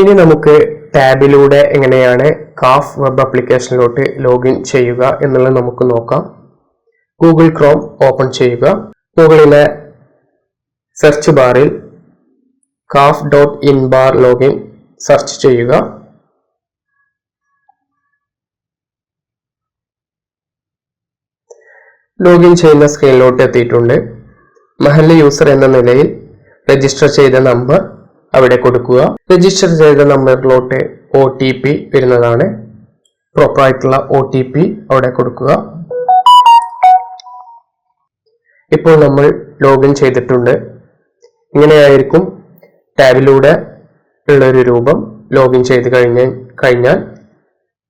ഇനി നമുക്ക് ടാബിലൂടെ എങ്ങനെയാണ് കാഫ് വെബ് ആപ്ലിക്കേഷനിലോട്ട് ലോഗിൻ ചെയ്യുക എന്നുള്ളത് നമുക്ക് നോക്കാം. ഗൂഗിൾ ക്രോം ഓപ്പൺ ചെയ്യുക. ഗൂഗിളിലെ സെർച്ച് ബാറിൽ calf dot in bar login search ചെയ്യുക. ലോഗിൻ ചെയ്യുന്ന സ്ക്രീനിലോട്ട് എത്തിയിട്ടുണ്ട്. മഹല്ല യൂസർ എന്ന നിലയിൽ രജിസ്റ്റർ ചെയ്ത നമ്പർ അവിടെ കൊടുക്കുക. രജിസ്റ്റർ ചെയ്ത നമ്പറിലോട്ട് ഒ ടി പി വരുന്നതാണ്. പ്രോപ്പറായിട്ടുള്ള ഒ ടി പി അവിടെ കൊടുക്കുക. ഇപ്പോൾ നമ്മൾ ലോഗിൻ ചെയ്തിട്ടുണ്ട്. ഇങ്ങനെയായിരിക്കും ടാബിലൂടെ ഉള്ളൊരു രൂപം ലോഗിൻ ചെയ്ത് കഴിഞ്ഞ കഴിഞ്ഞാൽ